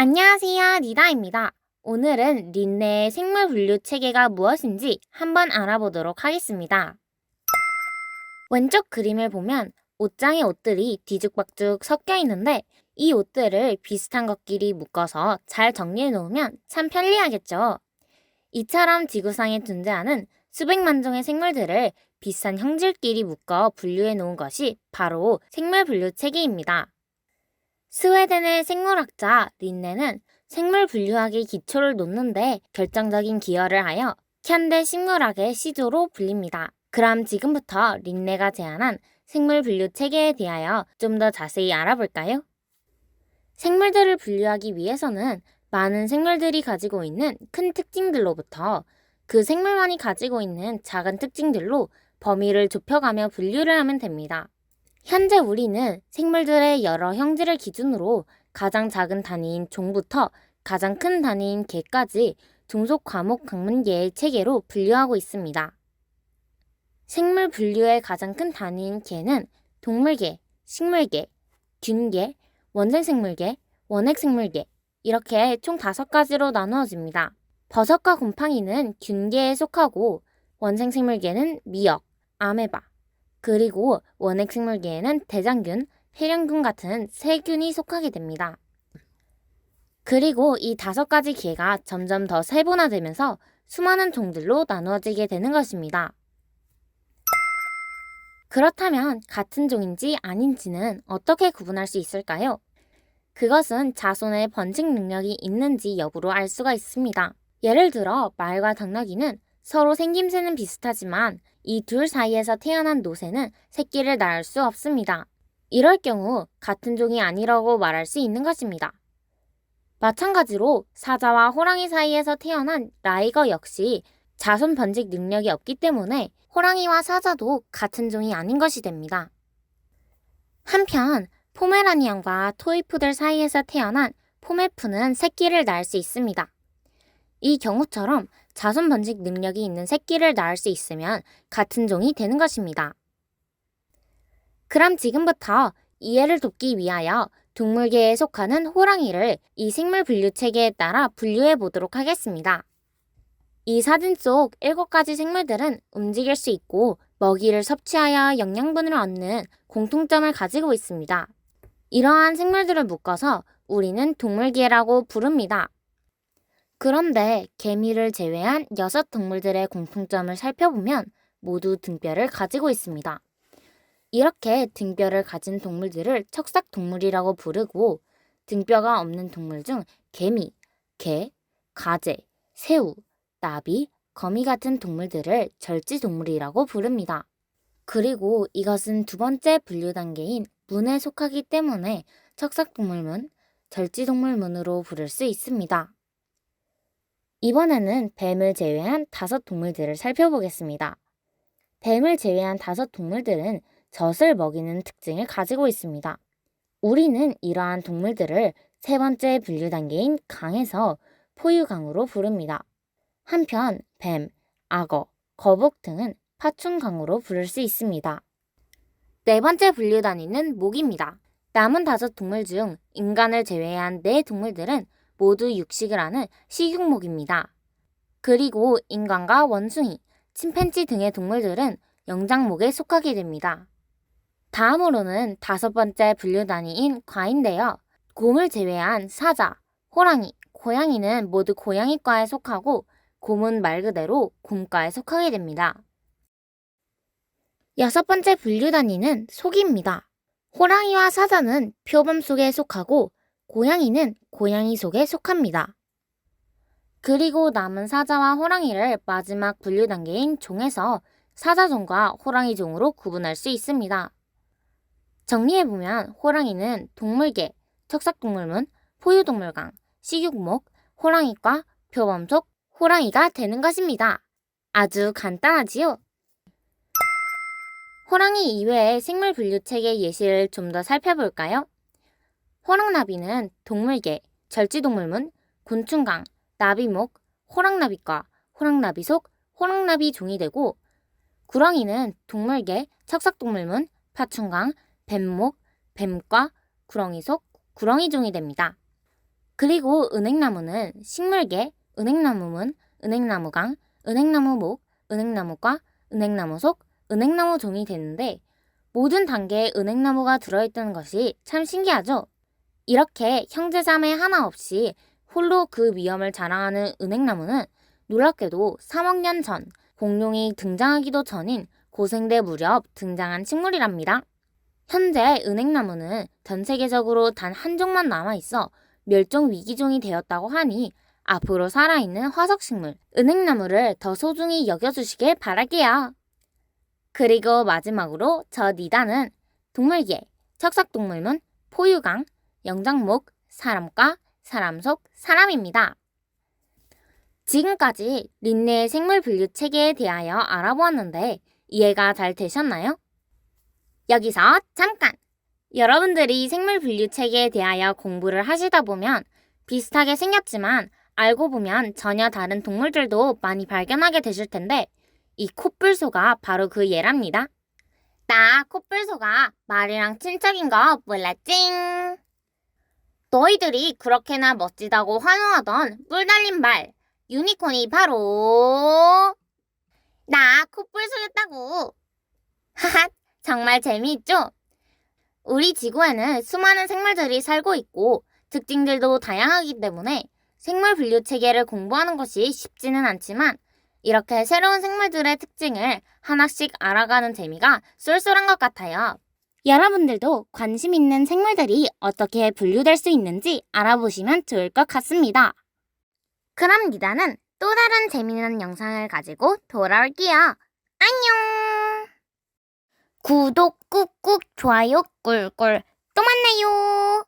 안녕하세요, 리다입니다. 오늘은 린네의 생물 분류 체계가 무엇인지 한번 알아보도록 하겠습니다. 왼쪽 그림을 보면 옷장의 옷들이 뒤죽박죽 섞여 있는데 이 옷들을 비슷한 것끼리 묶어서 잘 정리해 놓으면 참 편리하겠죠. 이처럼 지구상에 존재하는 수백만 종의 생물들을 비슷한 형질끼리 묶어 분류해 놓은 것이 바로 생물 분류 체계입니다. 스웨덴의 생물학자 린네는 생물 분류학의 기초를 놓는데 결정적인 기여를 하여 현대 식물학의 시조로 불립니다. 그럼 지금부터 린네가 제안한 생물 분류 체계에 대하여 좀 더 자세히 알아볼까요? 생물들을 분류하기 위해서는 많은 생물들이 가지고 있는 큰 특징들로부터 그 생물만이 가지고 있는 작은 특징들로 범위를 좁혀가며 분류를 하면 됩니다. 현재 우리는 생물들의 여러 형질을 기준으로 가장 작은 단위인 종부터 가장 큰 단위인 개까지 종속 과목 강문계의 체계로 분류하고 있습니다. 생물 분류의 가장 큰 단위인 개는 동물계, 식물계, 균계, 원생생물계, 원핵생물계 이렇게 총 다섯 가지로 나누어집니다. 버섯과 곰팡이는 균계에 속하고 원생생물계는 미역, 아메바, 그리고 원핵생물계에는 대장균, 폐렴균 같은 세균이 속하게 됩니다. 그리고 이 다섯 가지 계가 점점 더 세분화되면서 수많은 종들로 나누어지게 되는 것입니다. 그렇다면 같은 종인지 아닌지는 어떻게 구분할 수 있을까요? 그것은 자손의 번식 능력이 있는지 여부로 알 수가 있습니다. 예를 들어 말과 당나귀는 서로 생김새는 비슷하지만 이 둘 사이에서 태어난 노새는 새끼를 낳을 수 없습니다. 이럴 경우 같은 종이 아니라고 말할 수 있는 것입니다. 마찬가지로 사자와 호랑이 사이에서 태어난 라이거 역시 자손 번식 능력이 없기 때문에 호랑이와 사자도 같은 종이 아닌 것이 됩니다. 한편 포메라니안과 토이푸들 사이에서 태어난 포메프는 새끼를 낳을 수 있습니다. 이 경우처럼 자손 번식 능력이 있는 새끼를 낳을 수 있으면 같은 종이 되는 것입니다. 그럼 지금부터 이해를 돕기 위하여 동물계에 속하는 호랑이를 이 생물 분류 체계에 따라 분류해 보도록 하겠습니다. 이 사진 속 7가지 생물들은 움직일 수 있고 먹이를 섭취하여 영양분을 얻는 공통점을 가지고 있습니다. 이러한 생물들을 묶어서 우리는 동물계라고 부릅니다. 그런데 개미를 제외한 여섯 동물들의 공통점을 살펴보면 모두 등뼈를 가지고 있습니다. 이렇게 등뼈를 가진 동물들을 척삭 동물이라고 부르고 등뼈가 없는 동물 중 개미, 개, 가재, 새우, 나비, 거미 같은 동물들을 절지 동물이라고 부릅니다. 그리고 이것은 두 번째 분류 단계인 문에 속하기 때문에 척삭 동물문, 절지 동물문으로 부를 수 있습니다. 이번에는 뱀을 제외한 다섯 동물들을 살펴보겠습니다. 뱀을 제외한 다섯 동물들은 젖을 먹이는 특징을 가지고 있습니다. 우리는 이러한 동물들을 세 번째 분류 단계인 강에서 포유강으로 부릅니다. 한편 뱀, 악어, 거북 등은 파충강으로 부를 수 있습니다. 네 번째 분류 단위는 목입니다. 남은 다섯 동물 중 인간을 제외한 네 동물들은 모두 육식을 하는 식육목입니다. 그리고 인간과 원숭이, 침팬지 등의 동물들은 영장목에 속하게 됩니다. 다음으로는 다섯 번째 분류 단위인 과인데요. 곰을 제외한 사자, 호랑이, 고양이는 모두 고양이과에 속하고 곰은 말 그대로 곰과에 속하게 됩니다. 여섯 번째 분류 단위는 속입니다. 호랑이와 사자는 표범 속에 속하고 고양이는 고양이 속에 속합니다. 그리고 남은 사자와 호랑이를 마지막 분류 단계인 종에서 사자종과 호랑이종으로 구분할 수 있습니다. 정리해보면 호랑이는 동물계, 척삭동물문, 포유동물강, 식육목, 호랑이과, 표범속, 호랑이가 되는 것입니다. 아주 간단하지요? 호랑이 이외의 생물 분류 체계 예시를 좀 더 살펴볼까요? 호랑나비는 동물계, 절지동물문, 곤충강, 나비목, 호랑나비과, 호랑나비속, 호랑나비 종이 되고 구렁이는 동물계, 척삭동물문, 파충강, 뱀목, 뱀과, 구렁이속, 구렁이 종이 됩니다. 그리고 은행나무는 식물계, 은행나무문, 은행나무강, 은행나무목, 은행나무과, 은행나무속, 은행나무 종이 되는데 모든 단계에 은행나무가 들어있다는 것이 참 신기하죠? 이렇게 형제자매 하나 없이 홀로 그 위엄을 자랑하는 은행나무는 놀랍게도 3억 년 전 공룡이 등장하기도 전인 고생대 무렵 등장한 식물이랍니다. 현재 은행나무는 전 세계적으로 단 한 종만 남아있어 멸종 위기종이 되었다고 하니 앞으로 살아있는 화석식물 은행나무를 더 소중히 여겨주시길 바랄게요. 그리고 마지막으로 저 니다는 동물계, 척삭동물문, 포유강, 영장목, 사람과, 사람 속, 사람입니다. 지금까지 린네의 생물 분류 체계에 대하여 알아보았는데 이해가 잘 되셨나요? 여기서 잠깐! 여러분들이 생물 분류 체계에 대하여 공부를 하시다 보면 비슷하게 생겼지만 알고 보면 전혀 다른 동물들도 많이 발견하게 되실 텐데 이 콧불소가 바로 그 예랍니다. 나 콧불소가 말이랑 친척인 거 몰랐찡? 너희들이 그렇게나 멋지다고 환호하던 뿔 달린 말 유니콘이 바로 나 콧불소였다고. 하하, 정말 재미있죠? 우리 지구에는 수많은 생물들이 살고 있고 특징들도 다양하기 때문에 생물 분류 체계를 공부하는 것이 쉽지는 않지만 이렇게 새로운 생물들의 특징을 하나씩 알아가는 재미가 쏠쏠한 것 같아요. 여러분들도 관심 있는 생물들이 어떻게 분류될 수 있는지 알아보시면 좋을 것 같습니다. 그럼 니다는 또 다른 재미있는 영상을 가지고 돌아올게요. 안녕! 구독 꾹꾹 좋아요 꿀꿀 또 만나요.